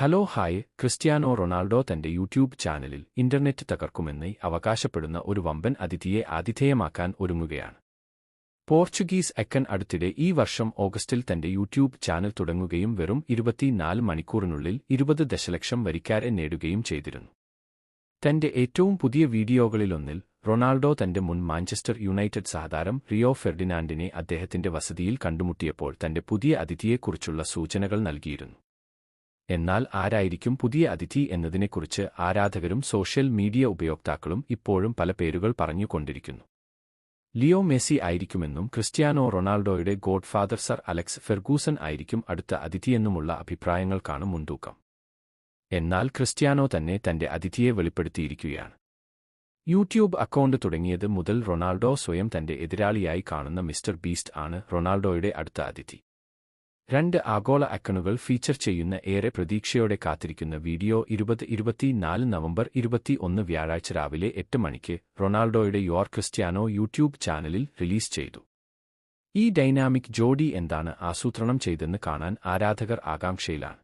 Hello hi Cristiano Ronaldo തന്റെ YouTube ചാനലിൽ internet തകർക്കുമെന്ന് അവകാശപ്പെടുന്ന ഒരു വമ്പൻ അതിഥിയെ ആതിഥേയമാക്കാൻ ഒരുങ്ങുകയാണ്. പോർച്ചുഗീസ് അക്കൻ അടുത്തിടെ ഈ വർഷം ഓഗസ്റ്റിൽ തന്റെ യൂട്യൂബ് ചാനൽ തുടങ്ങുകയും വെറും ഇരുപത്തിനാല് മണിക്കൂറിനുള്ളിൽ ഇരുപത് ദശലക്ഷം വരിക്കാരെ നേടുകയും ചെയ്തിരുന്നു. തന്റെ ഏറ്റവും പുതിയ വീഡിയോകളിലൊന്നിൽ റൊണാൾഡോ തന്റെ മുൻ മാഞ്ചസ്റ്റർ യുണൈറ്റഡ് സഹതാരം റിയോ ഫെർഡിനാൻഡിനെ അദ്ദേഹത്തിന്റെ വസതിയിൽ കണ്ടുമുട്ടിയപ്പോൾ തന്റെ പുതിയ അതിഥിയെക്കുറിച്ചുള്ള സൂചനകൾ നൽകിയിരുന്നു. എന്നാൽ ആരായിരിക്കും പുതിയ അതിഥി എന്നതിനെക്കുറിച്ച് ആരാധകരും സോഷ്യൽ മീഡിയ ഉപയോക്താക്കളും ഇപ്പോഴും പല പേരുകൾ പറഞ്ഞുകൊണ്ടിരിക്കുന്നു. ലിയോ മെസ്സി ആയിരിക്കുമെന്നും ക്രിസ്ത്യാനോ റൊണാൾഡോയുടെ ഗോഡ്ഫാദർ സർ അലക്സ് ഫെർഗൂസൺ ആയിരിക്കും അടുത്ത അതിഥിയെന്നുമുള്ള അഭിപ്രായങ്ങൾക്കാണ് മുൻതൂക്കം. എന്നാൽ ക്രിസ്ത്യാനോ തന്നെ തന്റെ അതിഥിയെ വെളിപ്പെടുത്തിയിരിക്കുകയാണ്. യൂട്യൂബ് അക്കൗണ്ട് തുടങ്ങിയത് മുതൽ റൊണാൾഡോ സ്വയം തന്റെ എതിരാളിയായി കാണുന്ന മിസ്റ്റർ ബീസ്റ്റ് ആണ് റൊണാൾഡോയുടെ അടുത്ത അതിഥി. രണ്ട് ആഗോള അക്കണുകൾ ഫീച്ചർ ചെയ്യുന്ന ഏറെ പ്രതീക്ഷയോടെ കാത്തിരിക്കുന്ന വീഡിയോ ഇരുപത് ഇരുപത്തിനാല് നവംബർ ഇരുപത്തി ഒന്ന് വ്യാഴാഴ്ച രാവിലെ എട്ട് മണിക്ക് റൊണാൾഡോയുടെ യുവർ ക്രിസ്ത്യാനോ യൂട്യൂബ് ചാനലിൽ റിലീസ് ചെയ്തു. ഈ ഡൈനാമിക് ജോഡി എന്താണ് ആസൂത്രണം ചെയ്തെന്ന് കാണാൻ ആരാധകർ ആകാംക്ഷയിലാണ്.